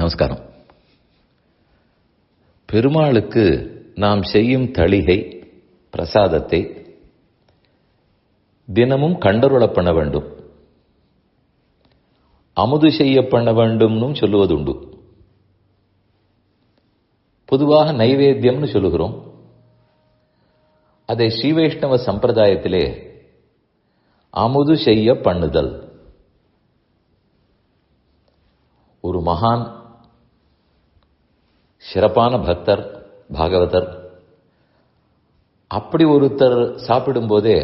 நமஸ்காரம். பெருமாளுக்கு நாம் செய்யும் தளிகை பிரசாதத்தை தினமும் கண்டருள பண்ண வேண்டும். அமுது செய்ய பண்ண வேண்டும்னு சொல்லுவதுண்டு. பொதுவாக நைவேத்தியம்னு சொல்லுகிறோம். அதை ஸ்ரீவைஷ்ணவ சம்பிரதாயத்திலே அமுது செய்ய பண்ணுதல். ஒரு மகான் சிறப்பான பக்தர் பாகவதர். அப்படி ஒருத்தர் சாப்பிடும்போதே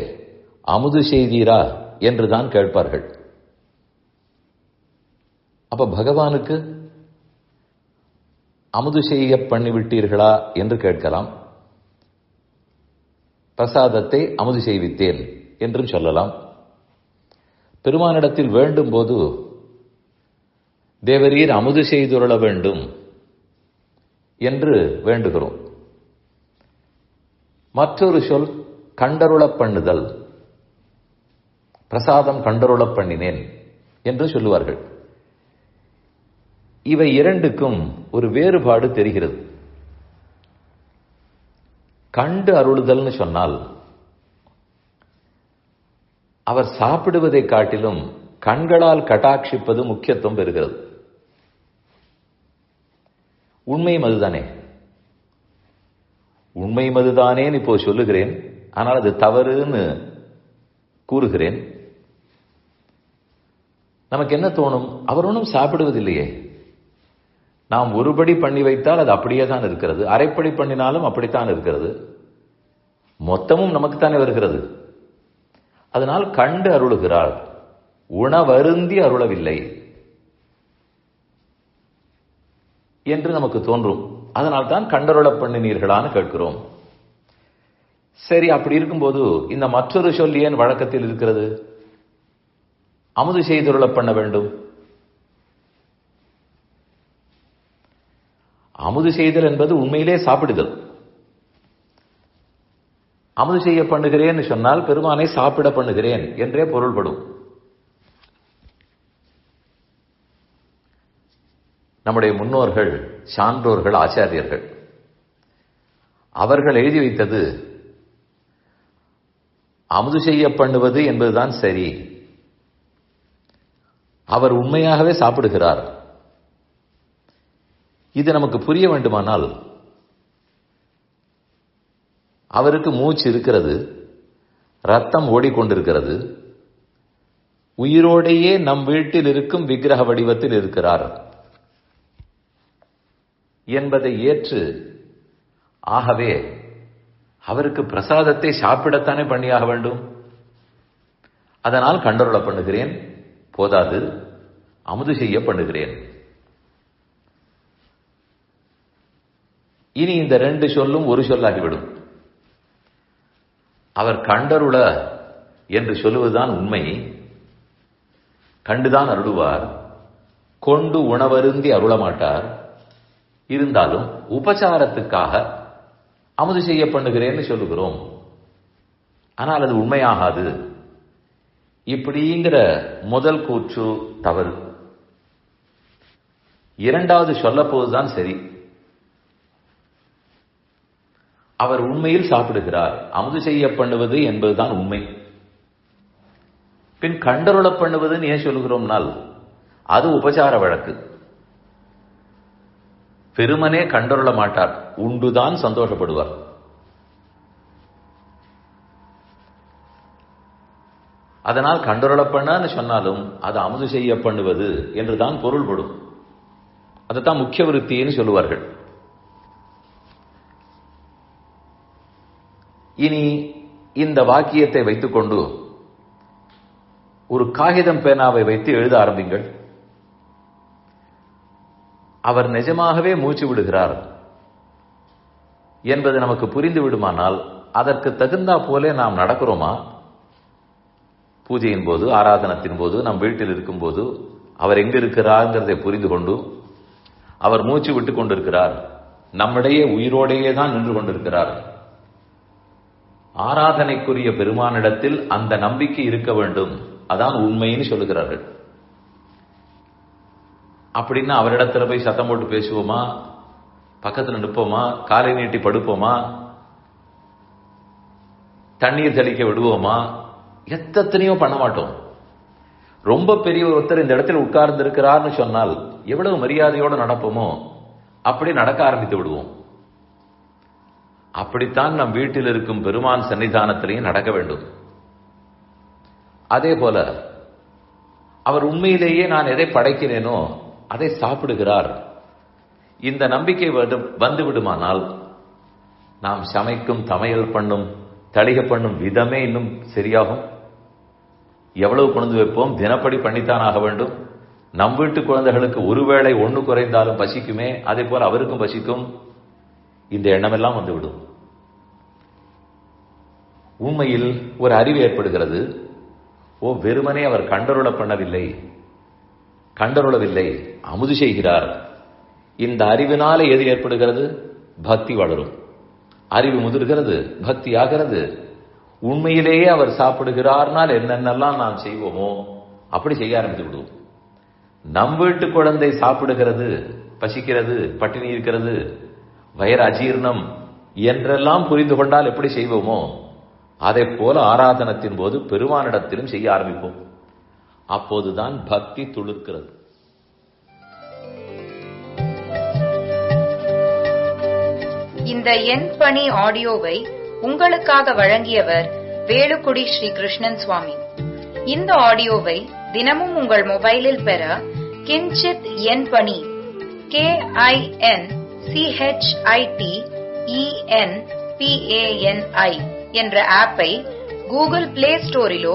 அமுது செய்தீரா? என்று தான் கேட்பார்கள். அப்ப பகவானுக்கு அமுது செய்ய பண்ணிவிட்டீர்களா? என்று கேட்கலாம். பிரசாதத்தை அமுது செய்வித்தேன் என்றும் சொல்லலாம். பெருமானிடத்தில் வேண்டும் போது தேவரீர் அமுது செய்துருள வேண்டும். என்று வேண்டுகிறோம். மற்றொரு சொல் கண்டருளப் பண்ணுதல். பிரசாதம் கண்டருளப் பண்ணினேன் என்று சொல்லுவார்கள். இவை இரண்டுக்கும் ஒரு வேறுபாடு தெரிகிறது. கண்டு அருளுதல்னு சொன்னால் அவர் சாப்பிடுவதை காட்டிலும் கண்களால் கட்டாட்சிப்பது முக்கியத்துவம் பெறுகிறது. உண்மையும் அதுதானே? உண்மையும் அதுதானேன்னு இப்போ சொல்லுகிறேன். ஆனால் அது தவறுன்னு கூறுகிறேன். நமக்கு என்ன தோணும்? அவர் ஒன்றும் சாப்பிடுவதில்லையே. நாம் ஒருபடி பண்ணி வைத்தால் அது அப்படியே தான் இருக்கிறது. அரைப்படி பண்ணினாலும் அப்படித்தான் இருக்கிறது. மொத்தமும் நமக்குத்தானே வருகிறது. அதனால் கண்டு அருளுகிறாள் உணவருந்தி அருளவில்லை. என்று நமக்கு தோன்றும். அதனால் தான் கண்டருள பண்ணினீர்களான்னு கேட்கிறோம். சரி அப்படி இருக்கும்போது இந்த மற்றொரு சொல் ஏன் வழக்கத்தில் இருக்கிறது? அமுது செய்துருள பண்ண வேண்டும். அமுது செய்தல் என்பது உண்மையிலே சாப்பிடுதல். அமுது செய்ய பண்ணுகிறேன் சொன்னால் பெருமானை சாப்பிட பண்ணுகிறேன் என்றே பொருள்படும். நம்முடைய முன்னோர்கள் சான்றோர்கள் ஆச்சாரியர்கள். அவர்கள் எழுதி வைத்தது அமுது செய்ய பண்ணுவது என்பதுதான் சரி. அவர் உண்மையாகவே சாப்பிடுகிறார். இது நமக்கு புரிய வேண்டுமானால் அவருக்கு மூச்சு இருக்கிறது ரத்தம் ஓடிக்கொண்டிருக்கிறது உயிரோடையே நம் வீட்டில் இருக்கும் விக்கிரக வடிவத்தில் இருக்கிறார். என்பதை ஏற்று ஆகவே அவருக்கு பிரசாதத்தை சாப்பிடத்தானே பண்ணியாக வேண்டும்? அதனால் கண்டருள பண்ணுகிறேன் போதாது அமுது செய்ய பண்ணுகிறேன். இனி இந்த ரெண்டு சொல்லும் ஒரு சொல்லாகிவிடும். அவர் கண்டருள என்று சொல்லுவதுதான் உண்மை. கண்டுதான் அருளுவார். கொண்டு உணவருந்தி அருளமாட்டார். இருந்தாலும் உபச்சாரத்துக்காக அமுது செய்ய பண்ணுகிறேன்னு சொல்லுகிறோம். ஆனால் அது உண்மையாகாது. இப்படிங்கிற முதல் கூற்று தவறு. இரண்டாவது சொல்லப்போதுதான் சரி. அவர் உண்மையில் சாப்பிடுகிறார். அமுது செய்ய பண்ணுவது என்பதுதான் உண்மை. பின் கண்டருள பண்ணுவதுன்னு ஏன் சொல்லுகிறோம்னால் அது உபச்சார வழக்கு. பெருமனே கண்டருள மாட்டார். உண்டுதான் சந்தோஷப்படுவார். அதனால் கண்டருளப்பண்ணான்னு சொன்னாலும் அது அமுது செய்ய பண்ணுவது என்றுதான் பொருள்படும். அதைத்தான் முக்கிய விருத்தின்னு சொல்லுவார்கள். இனி இந்த வாக்கியத்தை வைத்துக்கொண்டு ஒரு காகிதம் பேனாவை வைத்து எழுத ஆரம்பிங்கள். அவர் நிஜமாகவே மூச்சு விடுகிறார் என்பது நமக்கு புரிந்து விடுமானால் அதற்கு தகுந்தா போலே நாம் நடக்கிறோமா? பூஜையின் போது ஆராதனத்தின் போது நம் வீட்டில் இருக்கும்போது அவர் எங்க இருக்கிறார்ங்கிறதை புரிந்து கொண்டு அவர் மூச்சு விட்டு கொண்டிருக்கிறார். நம்மிடையே உயிரோடையே தான் நின்று கொண்டிருக்கிறார். ஆராதனைக்குரிய பெருமானிடத்தில் அந்த நம்பிக்கை இருக்க வேண்டும். அதான் உண்மைன்னு சொல்லுகிறார்கள். அப்படின்னு அவரிடத்துல போய் சத்தம் போட்டு பேசுவோமா? பக்கத்தில் நிற்போமா? காலை நீட்டி படுப்போமா? தண்ணீர் தெளிக்க விடுவோமா? எத்தனையோ பண்ண மாட்டோம். ரொம்ப பெரிய ஒருத்தர் இந்த இடத்துல உட்கார்ந்து இருக்கிறார்னு சொன்னால் எவ்வளவு மரியாதையோடு நடப்போமோ அப்படி நடக்க ஆரம்பித்து விடுவோம். அப்படித்தான் நம் வீட்டில் இருக்கும் பெருமான் சன்னிதானத்திலையும் நடக்க வேண்டும். அதே போல அவர் உண்மையிலேயே நான் எதை படைக்கிறேனோ அதை சாப்பிடுகிறார். இந்த நம்பிக்கை வந்து விடுமானால் நாம் சமைக்கும் தமையல் பண்ணும் தளிக பண்ணும் விதமே இன்னும் சரியாகும். எவ்வளவு கொண்டு வைப்போம்? தினப்படி பண்ணித்தான் ஆக வேண்டும். நம் வீட்டு குழந்தைகளுக்கு ஒருவேளை ஒன்று குறைந்தாலும் பசிக்குமே அதே போல் அவருக்கும் பசிக்கும். இந்த எண்ணமெல்லாம் வந்துவிடும். உண்மையில் ஒரு அறிவு ஏற்படுகிறது. ஓ வெறுமனே அவர் கண்டருள பண்ணவில்லை. கண்டருளவில்லை அமுது செய்கிறார். இந்த அறிவினால எது ஏற்படுகிறது? பக்தி வளரும். அறிவு முதிர்கிறது பக்தி ஆகிறது. உண்மையிலேயே அவர் சாப்பிடுகிறார்னால் என்னென்னலாம் நாம் செய்வோமோ அப்படி செய்ய ஆரம்பித்து விடுவோம். நம் வீட்டு குழந்தை சாப்பிடுகிறது பசிக்கிறது பட்டினி இருக்கிறது வயர் அஜீர்ணம் என்றெல்லாம் புரிந்து கொண்டால் எப்படி செய்வோமோ அதை போல ஆராதனத்தின் போது பெருமானிடத்திலும் செய்ய ஆரம்பிப்போம். அப்போதுதான் பக்தி துளிர்க்கிறது இந்த என் பணி ஆடியோவை உங்களுக்காக வழங்கியவர் வேலுக்குடி ஸ்ரீ கிருஷ்ணன் சுவாமி. இந்த ஆடியோவை தினமும் உங்கள் மொபைலில் பெற கிஞ்சித் என் பணி கே ஐ என் சிஹெச்ஐடி இஎன் பிஏஎன்ஐ என்ற ஆப்பை கூகுள் பிளே ஸ்டோரிலோ